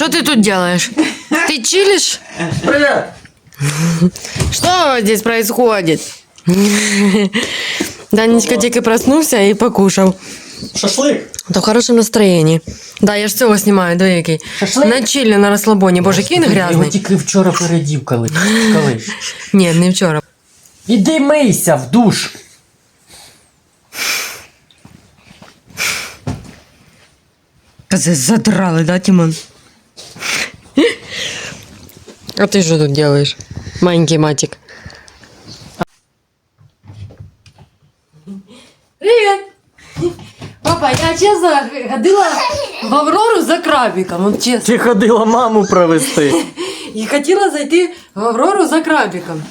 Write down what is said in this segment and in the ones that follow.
Что ты тут делаешь? Ты чилишь? Привет! Что здесь происходит? Данечка тільки проснулся и покушал. Шашлик! То в хорошем настроении. Да, я ж цього знімаю, до який. Шашлик? На чилі, на розслабоні. Боже, який Я його грязний. тільки вчора передів, коли. коли. Ні, не вчора. Іди мийся в душ. Це задрали, да, Тимон? А ти що тут делаешь? Маленький матик. Привет! Папа, я чесно ходила в Аврору за крабиком, от чесно. Ти ходила маму провести. І хотіла зайти в Аврору за крабиком.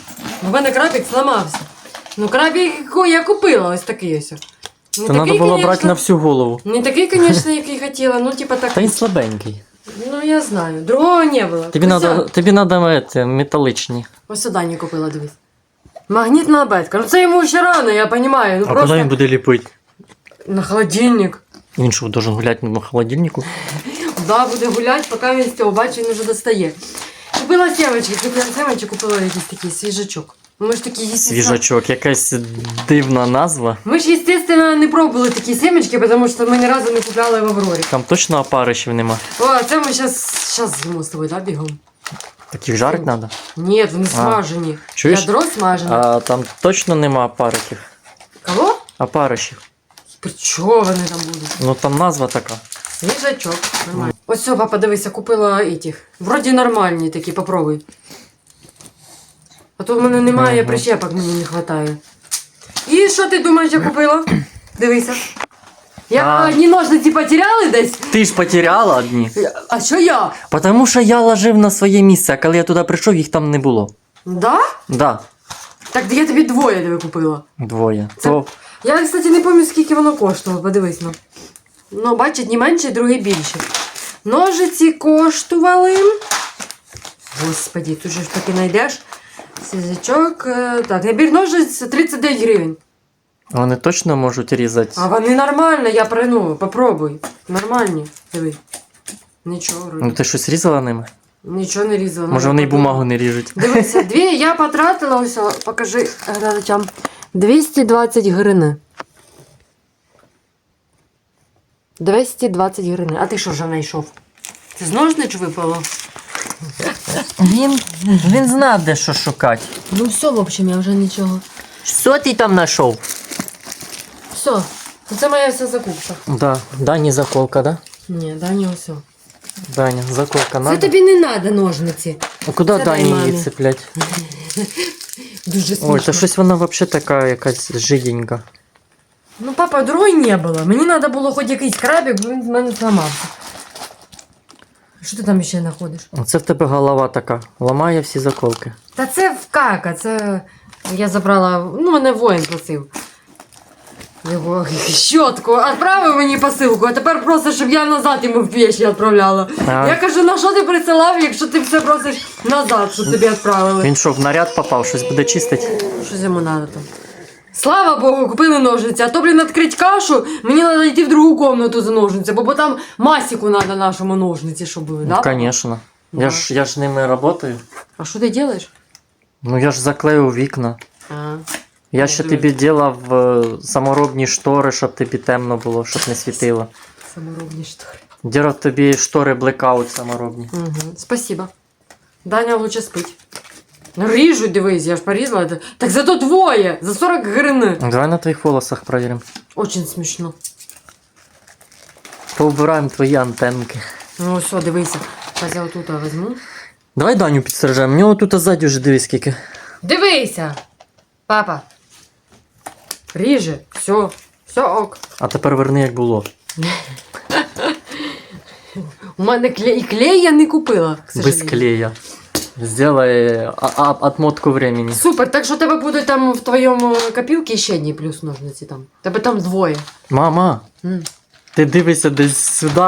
У мене крабик зламався. Ну, крабик ко- я купила ось такий ось. Не То треба було брати на всю голову. Не такий, звісно, який хотіла, ну типа Та такий. він слабенький. Ну, я знаю. Другого не було. Тобі Ось надо, о- тобі надо это, металичні. Ось сюди не купила, дивись. Магнітна бетка. Ну це йому ще рано, я розумію. Ну А просто куди він буде ліпити? на холодильник. Він що, должен гуляти на холодильнику? Да, буде гуляти, поки він з цього бачить, він вже достає. Купила сімечки, купила сімечки, купила якийсь такий свіжачок. Ми ж такі, естественно, Свіжачок, якась дивна назва. Ми ж, естественно, не пробували такі сімечки, тому що ми ні разу не купляли в Аврорі. Там точно опаришів нема. О, це ми зараз щас з'їмо з тобою, да, бігом? Таких жарить треба. Ні, вони смажені. Чуєш? Ядро смажене. А там точно нема опариків. Кого? Опаришів. При чого вони там будуть? Ну там назва така. Свіжачок. Нормально. Ось все, папа, дивися, купила этих. Вроді нормальні такі, попробуй. А то в мене немає прищепок, мені не вистачає. І що ти думаєш, я купила? Дивися. Я А. одні ножниці потеряли десь. Ти ж потеряла одні. А що я? Тому що я ложив на своє місце, а коли я туди прийшов, їх там не було. Да? Да, Так я тобі двоє диви купила. двоє. Це- То Я, кстати, не пам'ятаю, скільки воно коштувало, подивись ну. Ну, бачить, не менше, другий більше. Ножиці коштували. Господи, тут же ж таки знайдеш. Сізячок. е, Так, набір ножиць 39 гривень. вони точно можуть різати. А вони нормально, я прину, попробуй. Нормальні. Диви. Нічого, Ну вроде. ти щось різала ними? Нічого не різала. Може вони й бумагу не ріжуть. Дивися, дві я потратила, ось, о, покажи глядачам. 220 гривень. 220 гривень. А ти що вже знайшов? Ти з ножнич випало? Він, він знав, де що шукати. Ну все, в общем, я вже нічого. Що ти там знайшов? Все. Це моя вся закупка. Да, Дані заколка, да? Ні, Дані, все. Даня, заколка Це тобі не треба ножниці. А куди Це Дані мамі. її цеплять? Дуже смішно. Ой, та щось вона взагалі така якась жиденька. Ну, папа, другої не було. Мені треба було хоч якийсь крабик, бо він в мене зламався. Що ти там ще знаходиш? Оце в тебе голова така. Ламає всі заколки. Та це в кака, це я забрала, ну мене воїн просив. Його щотку, відправив мені посилку, а тепер просить, щоб я назад йому в печі відправляла. А. Я кажу, на що ти присилав, якщо ти все просиш назад, щоб тобі відправили. Він що, в наряд попав, щось буде чистити? Щось йому треба там. Слава Богу, купили ножниці, а то, блін, відкрити кашу, мені треба йти в другу кімнату за ножниці, бо, бо там масіку треба нашому ножниці, щоб були, Ну, да? звісно. Да. Я ж, я ж ними працюю. А що ти робиш? Ну я ж заклею вікна. А. Я ще Диви. тобі ділав е, саморобні штори, щоб тобі темно було, щоб не світило. Саморобні штори. Дірав тобі штори блекаут саморобні. Угу. Спасибо. Даня лучше спить. Ну, ріжуть, дивись, я ж порізала. Так зато двоє, за 40 гривень. Давай на твоїх волосах провіримо. Очень смішно. Поубираємо твої антенки. Ну все, дивися. Зараз я отут візьму. Давай Даню підстрижемо. У нього тут ззаді вже дивись скільки. Дивися! Папа. Ріже, все, все ок. А тепер верни, як було. У мене клей, клей я не купила. к Без клея. Сделай а- а- отмотку времени. Супер, так що тебе буде там в твоєму копілці ще одні плюс ножниці там. Тебе там двоє. Мама, М. ти дивишся десь сюди,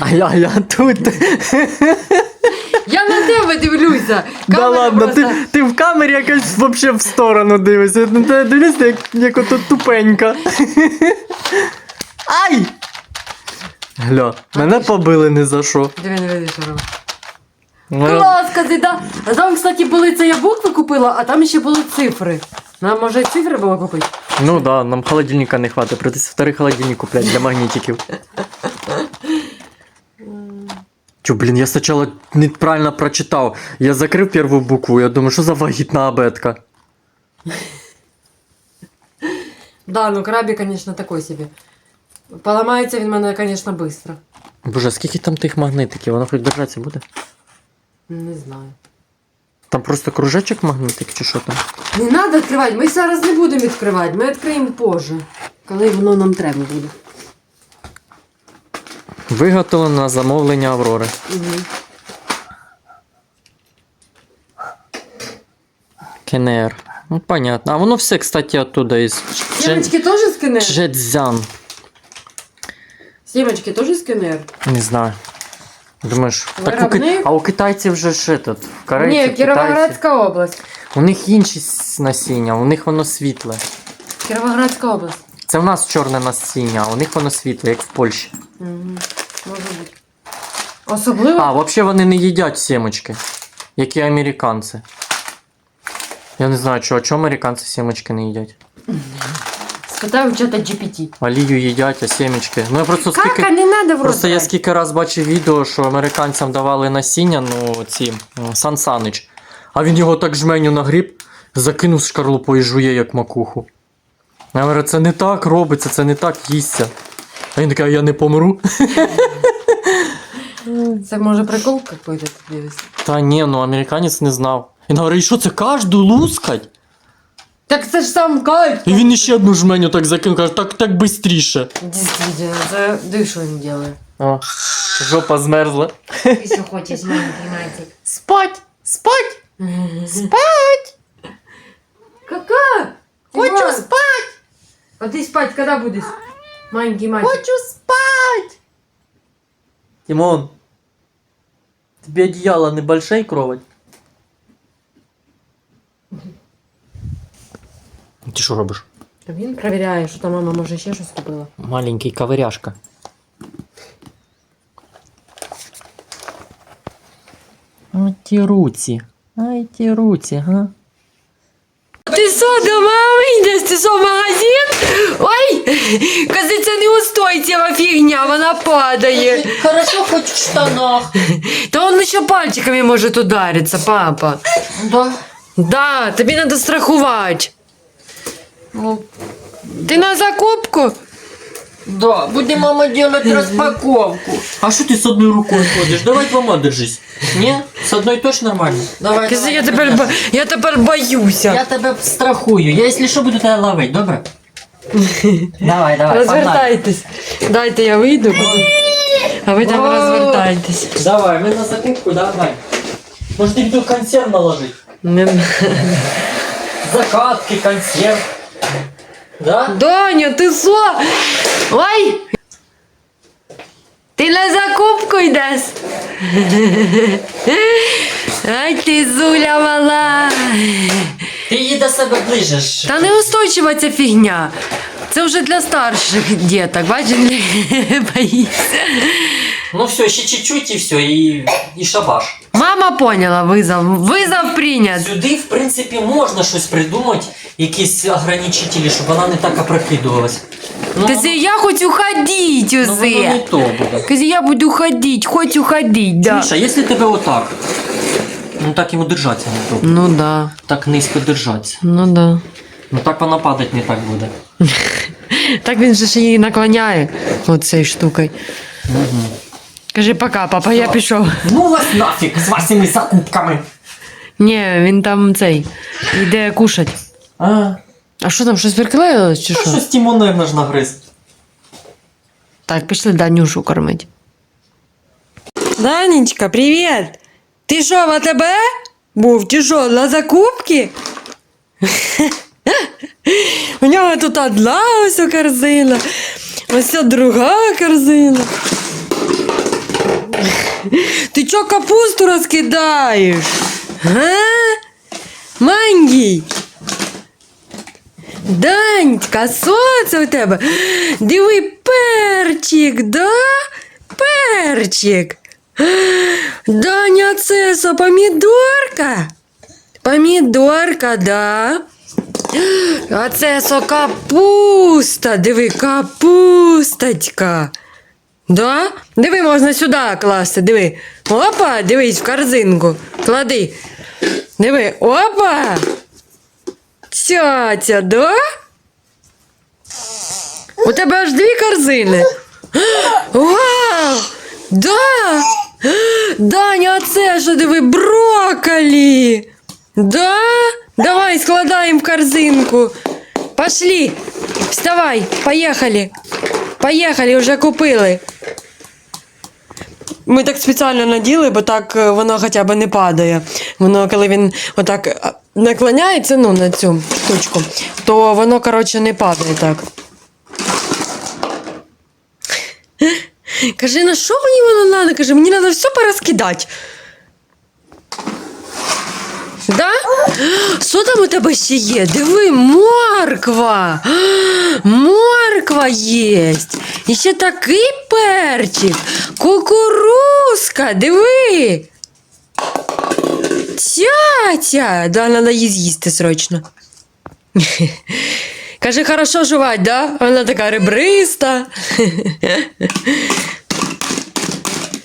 а я, я тут. Я на тебе дивлюся. Да Камера ладно, просто- ти, ти в камері якось вообще в сторону дивишся. На тебе дивишся, як, як ото тупенька. Ай! Гля, мене побили не за що. Диви, не видиш, що робить. Ну, Клас, кази, да. А там, кстати, були це я букви купила, а там ще були цифри. Нам може і цифри було купити? Ну да, нам холодильника не хватить. Придеться второй холодильник куплять для магнитиків. Чё, блин, я сначала неправильно прочитал. Я закрыл первую букву, я думаю, что за вагітна абетка? Да, ну крабі, звісно, такой собі. Поламається він мене, звісно, швидко. Боже, а скільки там тих магнитиків? Воно хоч держатися буде? Не знаю. Там просто кружечок магнитик чи що там? Не треба відкривати, ми зараз не будемо відкривати, ми відкриємо позже, коли воно нам треба буде. Виготовлено на замовлення Аврори. Угу. КНР. Ну, понятно. А воно все, кстати, оттуда із Сімочки теж з КНР? Чжэцзян. Сімочки теж з КНР? Не знаю. Думаєш, так у, ки- Виробник? а у китайців же ж этот, в корейців, Ні, китайців. Кіровоградська область. У них інші с- насіння, у них воно світле. Кіровоградська область. Це в нас чорне насіння, а у них воно світле, як в Польщі. Угу. Може бути. Особливо. А, взагалі вони не їдять сімочки, як і американці. Я не знаю, чого, чого американці сімочки не їдять. Спитаю чата GPT. Олію їдять, а сімечки. Ну я просто скільки. Кака, не надо Просто я скільки раз бачив відео, що американцям давали насіння, ну ці м, Сан Санич. А він його так жменю нагріб, закинув з шкарлупою і жує, як макуху. Я говорю, це не так робиться, це не так їсться. А він такий, я не помру. Це може прикол какой-то дивись. Та ні, ну американець не знав. Він говорить, що це кожну лускать? Так це ж сам кайф. І він іще одну жменю так закинув, каже, так так бистріше. Действительно, це диви, що він делає. О, жопа змерзла. Если хочешь, маленький мальчик. Спать! Спать! Спать! Кака? Хочу Тимон, спать! А ты спать когда будешь? Маленький мальчик. Хочу спать! Тимон, тебе одеяло небольшая кровать? Ти що робиш? Він перевіряє, що там мама може ще щось купила. Маленький ковыряшка. Ай ті руці. Ай ті руці, га? Ти що, до мами йдеш? Ти що, в магазин? Ой! Кази, це неустойчива фігня, вона падає. Хорошо, хоть в штанах. Та он ще пальчиками може ударитися, папа. Да. Да, тобі треба страхувати. Ну, Ти на закупку? да. Будем, мама, делать распаковку. А що ти з одною рукою ходиш? Давай двома держись. Ні? З одною точно нормально. Давай, Кажи, давай, я давай. тепер, бо- я тепер боюся. Я тебе страхую. Я, якщо що, буду тебе ловити, добре? Давай, давай, Розвертайтесь. Дайте я вийду. А ви там О! розвертайтесь. Давай, ми на закупку, давай. Може тобі тут консерв наложить? Не- Закатки, консерв. Да? Даня, ти що? Ой! Ти на закупку йдеш? Ай ти зуля мала. Ти її до себе ближеш. Та неустойчива ця фігня. Це вже для старших діток, бачиш, боїться. Ну все, ще чуть-чуть і все, і, і шабаш. Мама поняла визов. Визов прийнят. Сюди, в принципі, можна щось придумати, якісь ограничителі, щоб вона не так опрокидувалась. Ну, Та я хочу ходить ну, воно не то буде. Казі, я буду ходить, хочу ходить, да. Міша, якщо тебе отак, ну так йому держатися не то. Ну да, Так низько держатися. ну да. Ну так вона падати не так буде. Так він же ж її наклоняє оцею штукою. Угу. Кажи пока, папа, я пішов. Ну вас нафіг з вашими закупками. Ні, він там цей йде кушать. А, А що там, щось приклеїлось чи та що? щось Тімон, наверное, ж нагриз. Так, пішли Данюшу кормить. Данечка, привіт! Ти що, в АТБ? Був, чи що, на закупки? У нього тут одна ось корзина, ось друга корзина. Ти чо капусту розкидаєш? Га? Мангій? Данька, що це у тебе? Диви, перчик, да? Перчик. Даня, це со помідорка? Помідорка, да. А це со капуста. Диви, капусточка. Да? Диви, можна сюди класти, диви. Опа, дивись, в корзинку. Клади. Диви, опа. Тятя, да? У тебе аж дві корзини. Вау! Да! Даня, а це що диви, брокколі! Да? Давай складаємо в корзинку. Пошли. Вставай, поїхали. Поїхали, вже купили. Ми так спеціально наділи, бо так е, воно хоча б не падає. Воно, коли він отак е, наклоняється ну, на цю штучку, то воно, коротше, не падає так. Каже, на що мені воно треба? Каже, мені треба все порозкидати. Да? Що там у тебе ще є? Диви, морква. Морква є. І ще такий перчик. Кукурузка, диви. Тятя. Да, треба її з'їсти срочно. Каже, хорошо жувати, да? Вона така ребриста.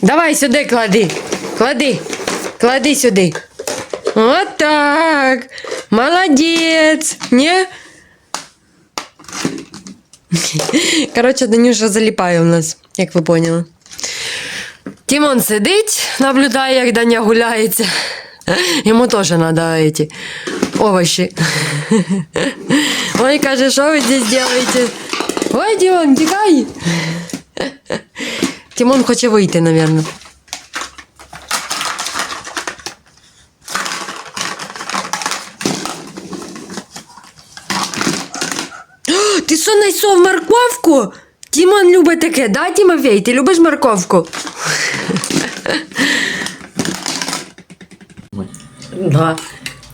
Давай сюди клади. Клади. Клади сюди. Вот так. Молодець. Не? Коротше, Данюша заліпає у нас, як ви поняли. Тімон сидить, наблюдає, як Даня гуляється. Йому теж треба ці овощі. Ой, каже, що ви здесь делаете? Ой, Тимон, тікай. Тимон хоче вийти, мабуть. Ти що знайшов морковку? Тімон любить таке, да, Тимофей? Ти любиш морковку? Да.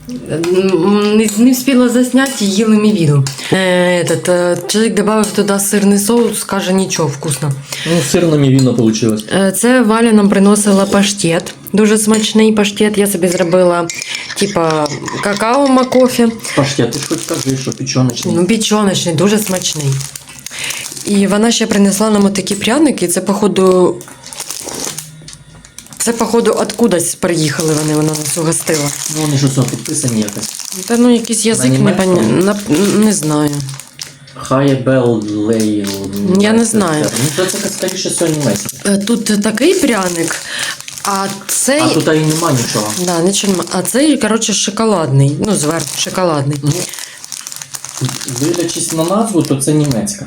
Не, не встигла засняти, їли ми відео. Е, этот, е, чоловік додав туди сирний соус, каже, нічого, вкусно. Ну, сирно мівіно вийшло. Е, Це Валя нам приносила паштет. Дуже смачний паштет. Я собі зробила типа какао макофі. Паштет, ти ж хоч кажи, що печоночний. Ну, пічоночний, дуже смачний. І вона ще принесла нам такі пряники. Це, походу. Це, походу, откудись приїхали вони, вона нас угостила. Ну, вони ж усе підписані якось. Та ну якийсь язик не, німецькому? пон... не знаю. Хайбел Лейл. Я не знаю. Ну, це, це скоріше все німецьке. Е, Тут такий пряник, а цей. А тут і нема нічого. Да, нічого нема. А цей, коротше, шоколадний. Ну, зверху шоколадний. Ну, дивлячись на назву, то це німецька.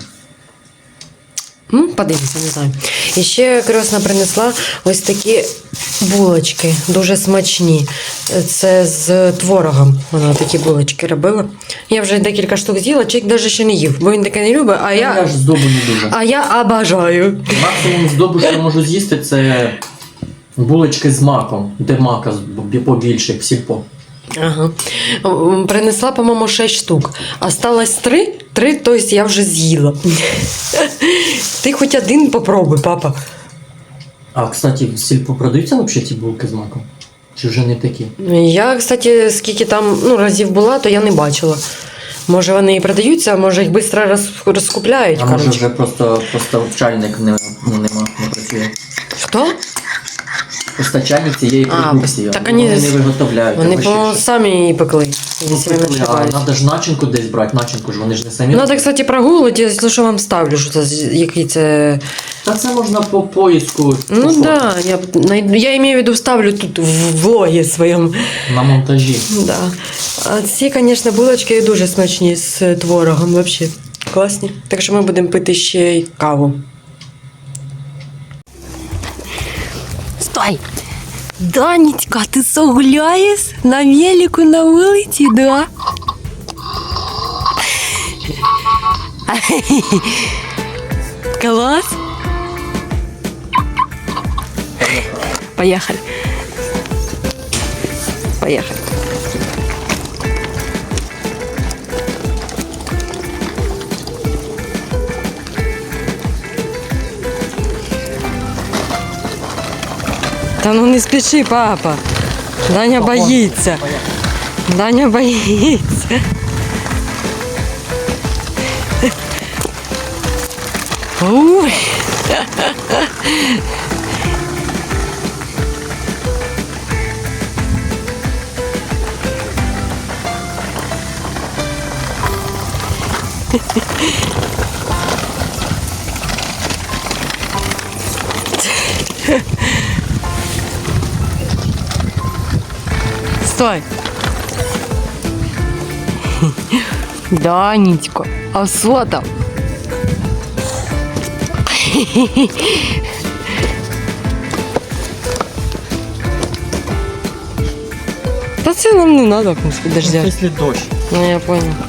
Ну, подивимося, не знаю. І ще красна принесла ось такі булочки, дуже смачні. Це з творогом. Вона такі булочки робила. Я вже декілька штук з'їла, чоловік навіть ще не їв, бо він таке не любить, а Я я, ж здобу не дуже. а я обожаю. Максимум здобу, що я можу з'їсти, це булочки з маком, де мака побільше, як сільпо. Ага. Принесла, по-моєму, 6 штук. Осталось 3, 3, то есть я вже з'їла. Ти хоч один попробуй, папа. А, кстати, в сільпо продаються взагалі ті булки з маком? Чи вже не такі? Я, кстати, скільки там ну, разів була, то я не бачила. Може, вони і продаються, а може їх швидко роз, розкупляють. А може вже просто постачальник не, ну, нема, не працює. Хто? Постачальник цієї А, продукції. так вони, вони- не виготовляють. Вони, по щось. самі її пекли, Ну, якщо я не прикольно, а ошибаюсь. треба ж начинку десь брати, начинку ж вони ж не самі. Надо, кстати, прогулити, якщо що вам ставлю, що це, з- який це. Та це можна по поїзку. Ну так, да, я, найду- я имею в виду вставлю тут в влогі своєму. На монтажі. Да. А ці, звісно, булочки дуже смачні з творогом, взагалі. Класні. Так що ми будемо пити ще й каву. Стой! Данечка, ти що гуляєш? На велику на вулиці, да? Клас! Поехали. Поехали. Та ну не спіши, папа. Даня боїться. Даня боїться. Ой. Стой. Данечко, а що там? Та це нам не надо, подожди. Якщо дощ. Ну я понял.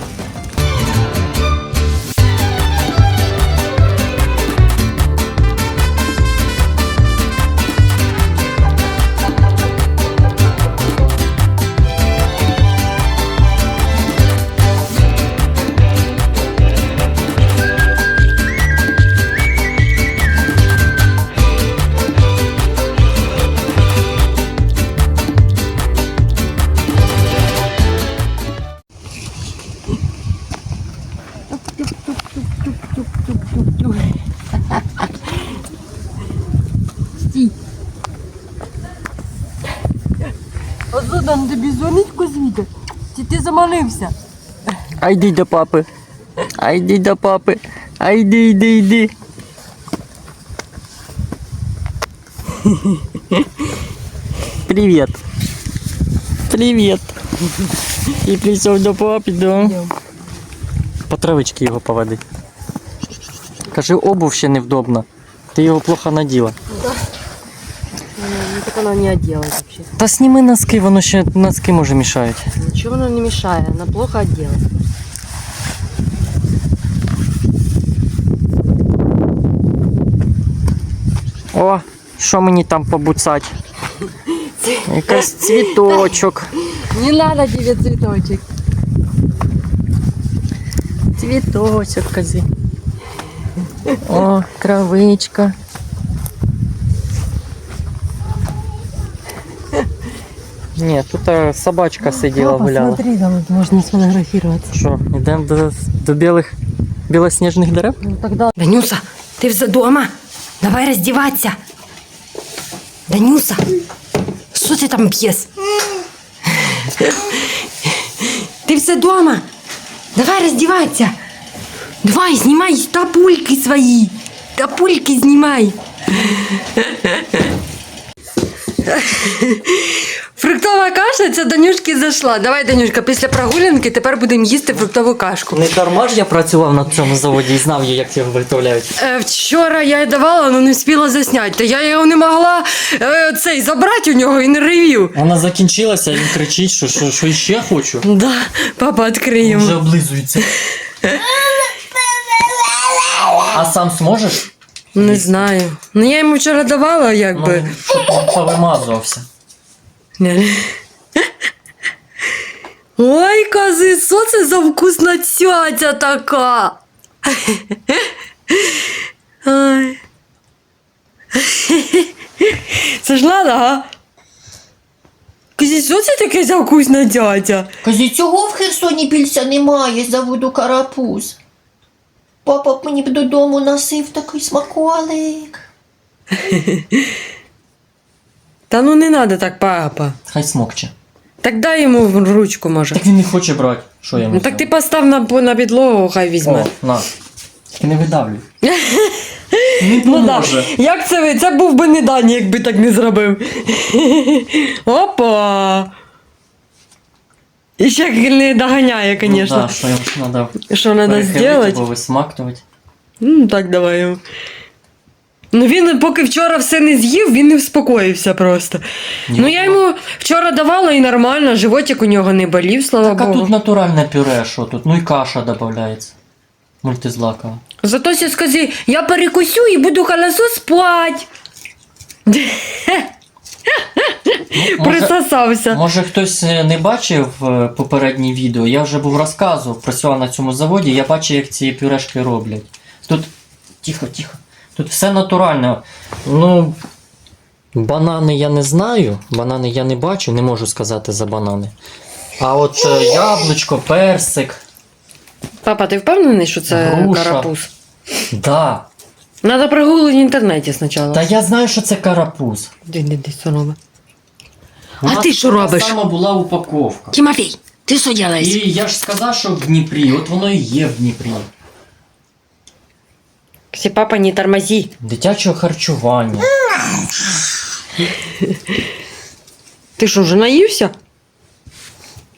Чи ти заманився? А йди до папи. А йди до папи. А йди, йди, йди. Привіт. Привіт. І прийшов до папи, да? По травички його поводи. Кажи, обув ще невдобна. Ти його плохо наділа. Ну, так вона не оделась вообще. Та сніми носки, воно ще носки може мішають. Ничего она не мешает, она плохо оделась. О, що мені там побуцать? Якийсь цвіточок. Не надо тебе цветочек. Цвіточок кози. О, травичка. Ні, тут е, собачка сиділа, гуляла. смотри, там вот можно сфотографироваться. Що, йдемо до, до білих білосніжних дерев? Ну тогда... Данюса, ты все дома? Давай раздеваться. Данюса, что ты там пьешь? Ты все дома? Давай раздеваться. Давай, снимай тапульки свои. Тапульки снимай. Фруктова каша це Данюшки зайшла. Давай, Данюшка, після прогулянки тепер будемо їсти фруктову кашку. Не дарма ж я працював на цьому заводі і знав, як його виготовляють. Е, вчора я давала, але не встигла засняти. Та я його не могла е, цей забрати у нього і не ревів. Вона закінчилася, він кричить, що, що, що іще хочу. Да, папа, відкрий Вже облизується. А сам зможеш? Не знаю. Ну я йому вчора давала, якби. Ну, щоб він повимазувався. Ой, кози, що це за вкусна цяця така? Ой. Це ж надо, а? Козі, що це таке за вкусна дядя? Казі, цього в Херсоні більше немає заводу карапуз. Папа б мені б додому носив такий смаколик. Та ну не надо так, папа. Хай смокче. Так дай йому в ручку, може. Так він не хоче брати. Що я йому Ну так ти зроблю? постав на, на підлогу, хай візьме. О, на. Тільки не видавлюй. Не Ну поможе. Як це ви? Це був би не Дані, якби так не зробив. Опа. І ще не доганяє, Ну, да, звісно. що йому треба Що треба зробити? Ну так давай. Ну він поки вчора все не з'їв, він не вспокоївся просто. Ні. Ну я йому вчора давала і нормально, животик у нього не болів, слава Так а тут натуральне пюре, що тут? Ну і каша додається. Мультизлакова. Зато ще скажи, я перекусю і буду хорошо спать. Ну, Присосався. може хтось е, не бачив е, попереднє відео, я вже був розказував, працював на цьому заводі, я бачив, як ці пюрешки роблять. Тут. Тихо, тихо. Тут все натурально. Ну. Банани я не знаю, банани я не бачу, не можу сказати за банани. А от е, яблучко, персик, Папа, ти впевнений, що це Груша. карапуз? да. Надо прогуглити в інтернеті спочатку. Та я знаю, що це карапуз. Де, де, де, що робить? У А нас ти що така робиш? сама була упаковка. Тимофій, ти що робиш? І я ж сказав, що в Дніпрі, от воно і є в Дніпрі. Ксі, папа, не тормози. Дитячого харчування. Ти що, вже наївся?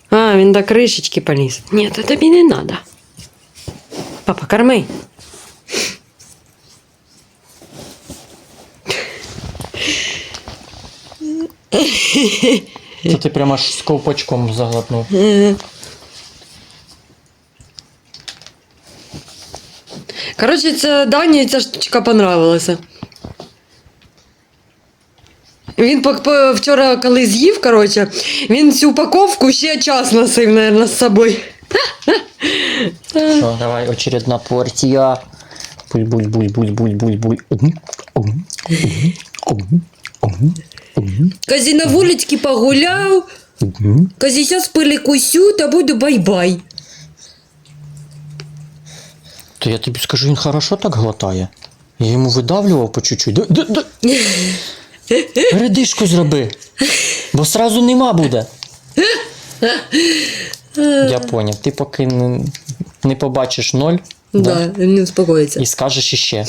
А, він до кришечки поліз. Ні, то тобі не треба. Папа, корми. Це ти прямо аж з ковпачком заглотнув. Коротше, це Дані ця штучка понравилася. Він вчора, коли з'їв, коротше, він цю упаковку ще час носив, мабуть, з собою. Що, давай, очередна порція. Буль, буль, буль, буль, буль, буль, буль. Ом, ом, ом, ом, ом, ом, Казі на вулички погуляв, казі зараз перекусю та буду бай-бай. То я тобі скажу, він хорошо так глотає. Я йому видавлював по чуть-чуть. Да- да- да. Передишку зроби. Бо сразу нема буде. Я поняв. Ти поки не, не побачиш ноль Да, він не успокоїться. і скажеш іще.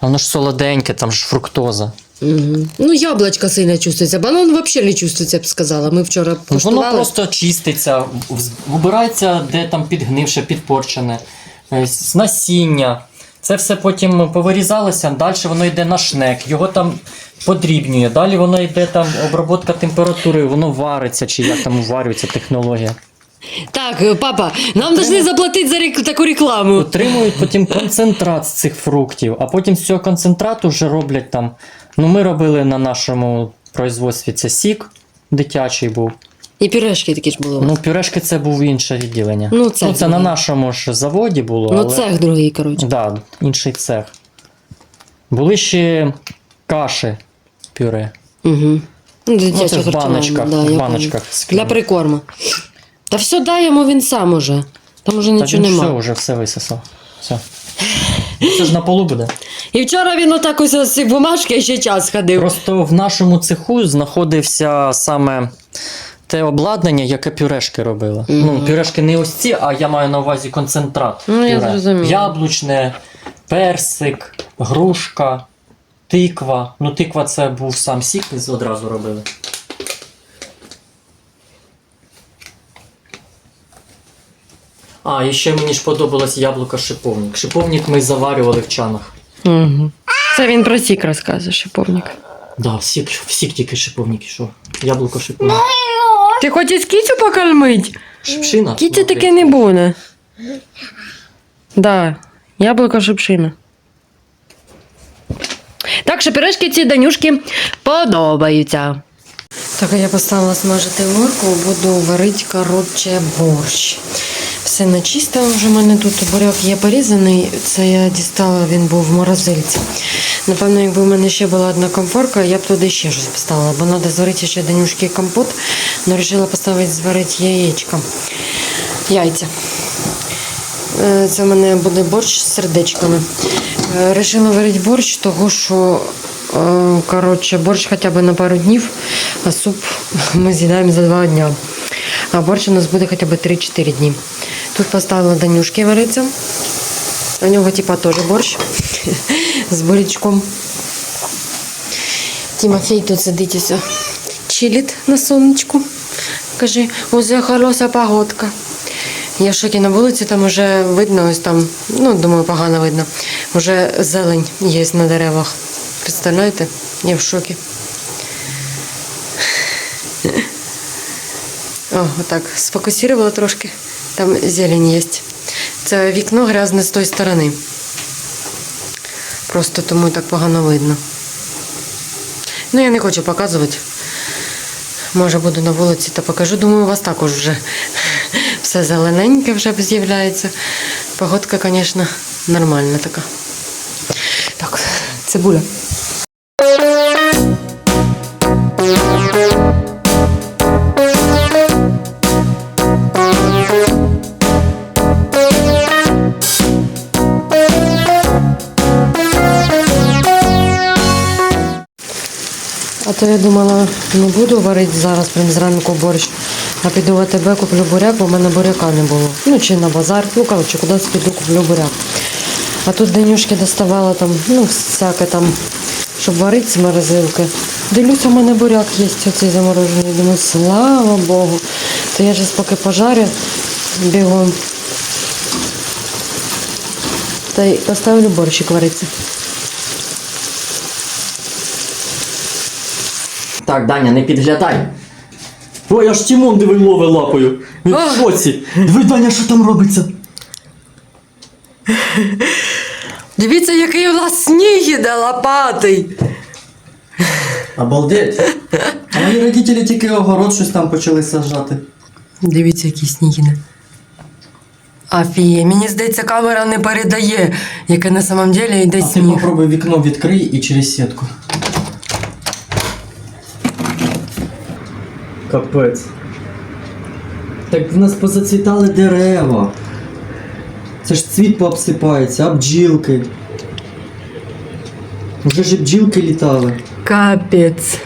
А воно ж солоденьке, там ж фруктоза. Угу. Ну, яблочко сильно чувствується, банан взагалі не чувствується, я б сказала. Ми вчора Ну, Воно просто чиститься, вибирається, де там підгнивше, підпорчене, з насіння. Це все потім повирізалося, далі воно йде на шнек, його там подрібнює. Далі воно йде там обробка температури, воно вариться, чи як там варюється технологія. Так, е, папа, нам повинні заплатити за рек- таку рекламу. Отримують потім концентрат з цих фруктів, а потім з цього концентрату вже роблять там. Ну, ми робили на нашому производстві це сік дитячий був. І пюрешки такі ж були. Ну, пюрешки це був інше відділення. Ну, це це на другий. нашому ж заводі було. ну, але... цех другий, коротше. Да, інший цех. Були ще каші пюре. Угу. Ну, Ну, дитяче це в харчування, баночках, да, в я баночках пам'ятаю. Для прикорму. Та все дай йому він сам уже. Там уже Та нічого він все, нема. вже все висосав. Все. Це ж на полу буде. І вчора він отак ось з ці бумажки ще час ходив. Просто в нашому цеху знаходився саме те обладнання, яке пюрешки робило. Ну, пюрешки не ось ці, а я маю на увазі концентрат. Ну, я пюре. зрозуміла. Яблучне, персик, грушка, тиква. Ну, тиква це був сам сік, одразу робили. А, і ще мені ж подобалось яблуко шиповник. Шиповник ми заварювали в чанах. Угу. Це він про сік розказує, шиповник. Да, всік, всік тільки шиповник ішов. Яблуко шиповник. Ти хочеш кіцю покормить? Шипшина. Кіця таке не буде. Да, яблуко шипшина. Так що пирожки ці данюшки подобаються. Так, а я поставила смажити морку, буду варити, коротше, борщ. Все начисто вже в мене тут буряк є порізаний. Це я дістала, він був в морозильці. Напевно, якби в мене ще була одна комфорка, я б туди ще щось поставила, бо треба зварити ще данюшки компот, але вирішила поставити зварити яєчко. Яйця. Е, Це в мене буде борщ з сердечками. Е, Рішила варити борщ, того що е, коротше, борщ хоча б на пару днів, а суп ми з'їдаємо за два дні. А борщ у нас буде хоча б 3-4 дні. Тут поставила Данюшки вариться. У нього типа теж борщ з бурячком. Тимофей тут сидить ось, чилить на сонечку. Каже, оце хороша погодка. Я в шокі на вулиці, там вже видно, ось там, ну, думаю, погано видно. Вже зелень є на деревах. Представляєте? Я в шокі. О, отак, сфокусувала трошки. Там зелень є. Це вікно грязне з тої сторони. Просто тому так погано видно. Ну, я не хочу показувати. Може, буду на вулиці та покажу. Думаю, у вас також вже все зелененьке вже з'являється. Погодка, звісно, нормальна така. Так, цибуля. То я думала, не буду варити зараз прям зранку борщ, а піду в АТБ, куплю буряк, бо в мене буряка не було. Ну, чи на базар, ну, коротше, кудись піду, куплю буряк. А тут Данюшки доставала там, ну, всяке там, щоб варити з морозилки. Дивлюся, у мене буряк є оцей заморожений. Думаю, слава Богу. То я зараз поки пожарю бігом. Та й поставлю борщик варитися. Так, Даня, не підглядай. Ой, аж Тімон диви лови лапою. Він в шоці. Диви, Даня, що там робиться? Дивіться, який у нас сніг іде лопатий. Обалдеть. А мої родителі тільки огород щось там почали саджати. Дивіться, який сніг іде. Афія, мені здається, камера не передає, яке на самом деле йде А ти сніг. попробуй вікно відкрий і через сітку. Капець. Так в нас позацвітали дерева. Це ж цвіт пообсипається, а бджілки. Вже ж і бджілки літали. Капець.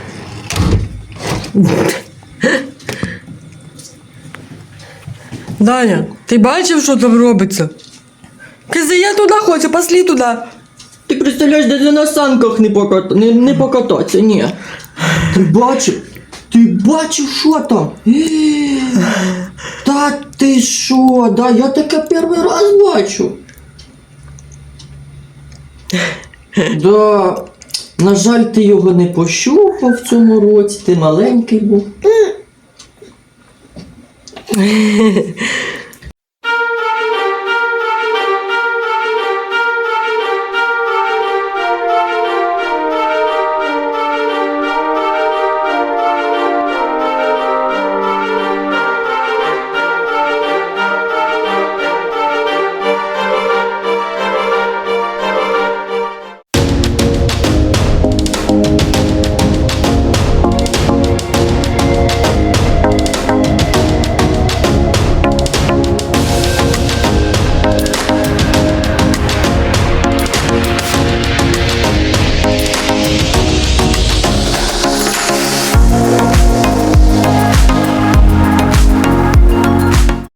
Даня, ти бачив, що там робиться? Кази, я туди хочу, пошли туди. Ти представляєш, де на санках не, покат... не, не покататися, ні. Ти бачив? Ти бачив, що там? Та ти що? Да, я таке перший раз бачу. Да. На жаль, ти його не пощупав в цьому році, ти маленький був.